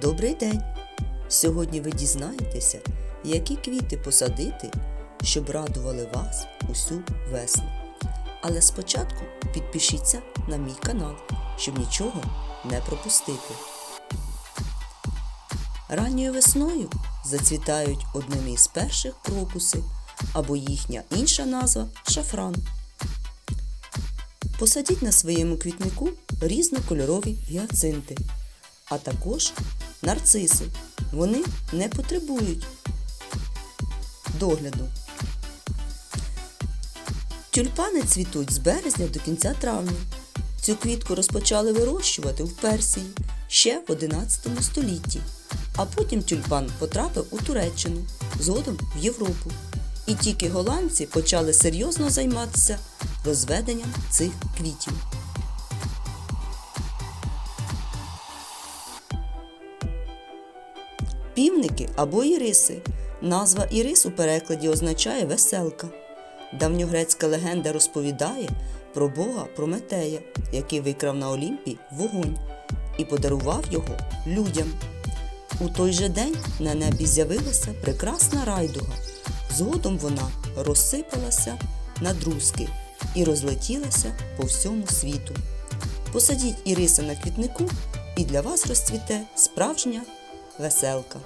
Добрий день! Сьогодні ви дізнаєтеся, які квіти посадити, щоб радували вас усю весну. Але спочатку підпишіться на мій канал, щоб нічого не пропустити. Ранньою весною зацвітають одними із перших крокуси або їхня інша назва шафран. Посадіть на своєму квітнику різнокольорові гіацинти, а також нарциси. Вони не потребують догляду. Тюльпани цвітуть з березня до кінця травня. Цю квітку розпочали вирощувати в Персії ще в 11 столітті, а потім тюльпан потрапив у Туреччину, згодом в Європу. І тільки голландці почали серйозно займатися розведенням цих квітів. Півники або іриси. Назва ірис у перекладі означає веселка. Давньогрецька легенда розповідає про бога Прометея, який викрав на Олімпі вогонь і подарував його людям. У той же день на небі з'явилася прекрасна райдуга. Згодом вона розсипалася на друзки і розлетілася по всьому світу. Посадіть іриса на квітнику, і для вас розцвіте справжня веселка.